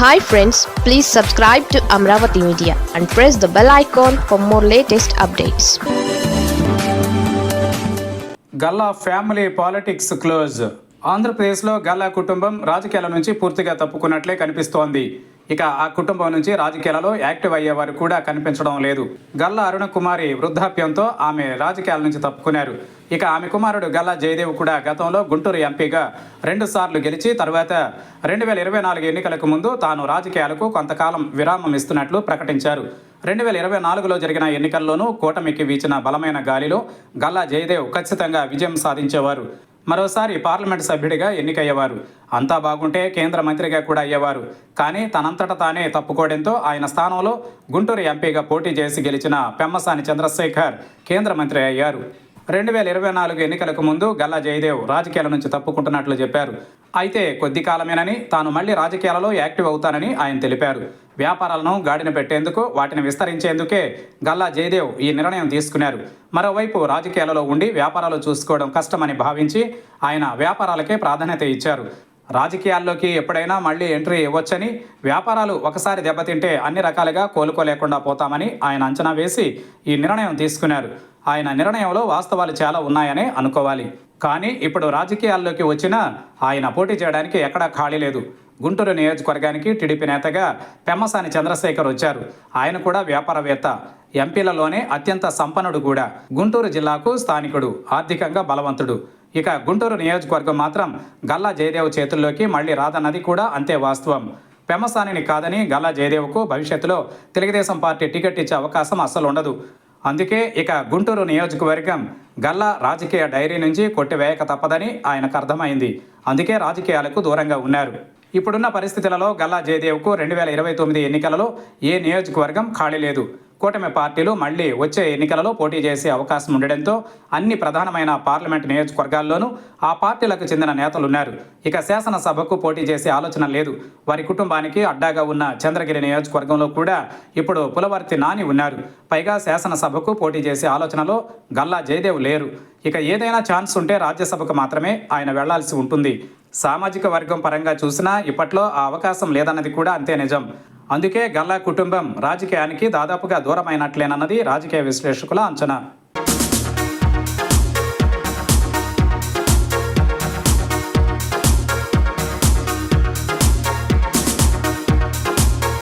Hi friends please subscribe to Amaravati media and press the bell icon for more latest updates Galla family politics close. ఆంధ్రప్రదేశ్లో గల్లా కుటుంబం రాజకీయాల నుంచి పూర్తిగా తప్పుకున్నట్లే కనిపిస్తోంది. ఇక ఆ కుటుంబం నుంచి రాజకీయాలలో యాక్టివ్ అయ్యేవారు కూడా కనిపించడం లేదు. గల్లా అరుణ కుమారి వృద్ధాప్యంతో ఆమె రాజకీయాల నుంచి తప్పుకున్నారు. ఇక ఆమె కుమారుడు గల్లా జయదేవ్ కూడా గతంలో గుంటూరు ఎంపీగా రెండు సార్లు గెలిచి తర్వాత రెండు వేల ఇరవై నాలుగు ఎన్నికలకు ముందు తాను రాజకీయాలకు కొంతకాలం విరామం ఇస్తున్నట్లు ప్రకటించారు. రెండు వేల ఇరవై నాలుగులో జరిగిన ఎన్నికల్లోనూ కూటమికి వీచిన బలమైన గాలిలో గల్లా జయదేవ్ ఖచ్చితంగా విజయం సాధించేవారు. మరోసారి పార్లమెంట్ సభ్యుడిగా ఎన్నికయ్యేవారు. అంతా బాగుంటే కేంద్ర మంత్రిగా కూడా అయ్యేవారు. కానీ తనంతట తానే తప్పుకోవడంతో ఆయన స్థానంలో గుంటూరు ఎంపీగా పోటీ చేసి గెలిచిన పెమ్మసాని చంద్రశేఖర్ కేంద్ర మంత్రి అయ్యారు. రెండు వేల ఇరవై నాలుగు ఎన్నికలకు ముందు గల్లా జయదేవ్ రాజకీయాల నుంచి తప్పుకుంటున్నట్లు చెప్పారు. అయితే కొద్ది కాలమేనని తాను మళ్ళీ రాజకీయాలలో యాక్టివ్ అవుతానని ఆయన తెలిపారు. వ్యాపారాలను గాడిన పెట్టేందుకు వాటిని విస్తరించేందుకే గల్లా జయదేవ్ ఈ నిర్ణయం తీసుకున్నారు. మరోవైపు రాజకీయాలలో ఉండి వ్యాపారాలు చూసుకోవడం కష్టమని భావించి ఆయన వ్యాపారాలకే ప్రాధాన్యత ఇచ్చారు. రాజకీయాల్లోకి ఎప్పుడైనా మళ్ళీ ఎంట్రీ ఇవ్వొచ్చని వ్యాపారాలు ఒకసారి దెబ్బతింటే అన్ని రకాలుగా కోలుకోలేకుండా పోతామని ఆయన అంచనా వేసి ఈ నిర్ణయం తీసుకున్నారు. ఆయన నిర్ణయంలో వాస్తవాలు చాలా ఉన్నాయని అనుకోవాలి. కానీ ఇప్పుడు రాజకీయాల్లోకి వచ్చినా ఆయన పోటీ చేయడానికి ఎక్కడా ఖాళీ లేదు. గుంటూరు నియోజకవర్గానికి టీడీపీ నేతగా పెమ్మసాని చంద్రశేఖర్ వచ్చారు. ఆయన కూడా వ్యాపారవేత్త. ఎంపీలలోనే అత్యంత సంపన్నుడు కూడా. గుంటూరు జిల్లాకు స్థానికుడు ఆర్థికంగా బలవంతుడు. ఇక గుంటూరు నియోజకవర్గం మాత్రం గల్లా జయదేవ్ చేతుల్లోకి మళ్ళీ రాదన్నది కూడా అంతే వాస్తవం. పెమ్మసానిని కాదని గల్లా జయదేవ్కు భవిష్యత్తులో తెలుగుదేశం పార్టీ టికెట్ ఇచ్చే అవకాశం అస్సలు ఉండదు. అందుకే ఇక గుంటూరు నియోజకవర్గం గల్లా రాజకీయ డైరీ నుంచి కొట్టివేయక తప్పదని ఆయనకు అర్థమైంది. అందుకే రాజకీయాలకు దూరంగా ఉన్నారు. ఇప్పుడున్న పరిస్థితులలో గల్లా జయదేవ్కు రెండు వేల ఇరవై తొమ్మిది ఎన్నికలలో ఏ నియోజకవర్గం ఖాళీ లేదు. కూటమి పార్టీలు మళ్ళీ వచ్చే ఎన్నికలలో పోటీ చేసే అవకాశం ఉండడంతో అన్ని ప్రధానమైన పార్లమెంట్ నియోజకవర్గాల్లోనూ ఆ పార్టీలకు చెందిన నేతలున్నారు ఇక శాసనసభకు పోటీ చేసే ఆలోచన లేదు. వారి కుటుంబానికి అడ్డాగా ఉన్న చంద్రగిరి నియోజకవర్గంలో కూడా ఇప్పుడు పులవర్తి నాని ఉన్నారు. పైగా శాసనసభకు పోటీ చేసే ఆలోచనలో గల్లా జయదేవ్ లేరు. ఇక ఏదైనా ఛాన్స్ ఉంటే రాజ్యసభకు మాత్రమే ఆయన వెళ్ళాల్సి ఉంటుంది. సామాజిక వర్గం పరంగా చూసినా ఇప్పట్లో ఆ అవకాశం లేదన్నది కూడా అంతే నిజం. అందుకే గల్లా కుటుంబం రాజకీయానికి దాదాపుగా దూరమైనట్లేనన్నది రాజకీయ విశ్లేషకుల అంచనా.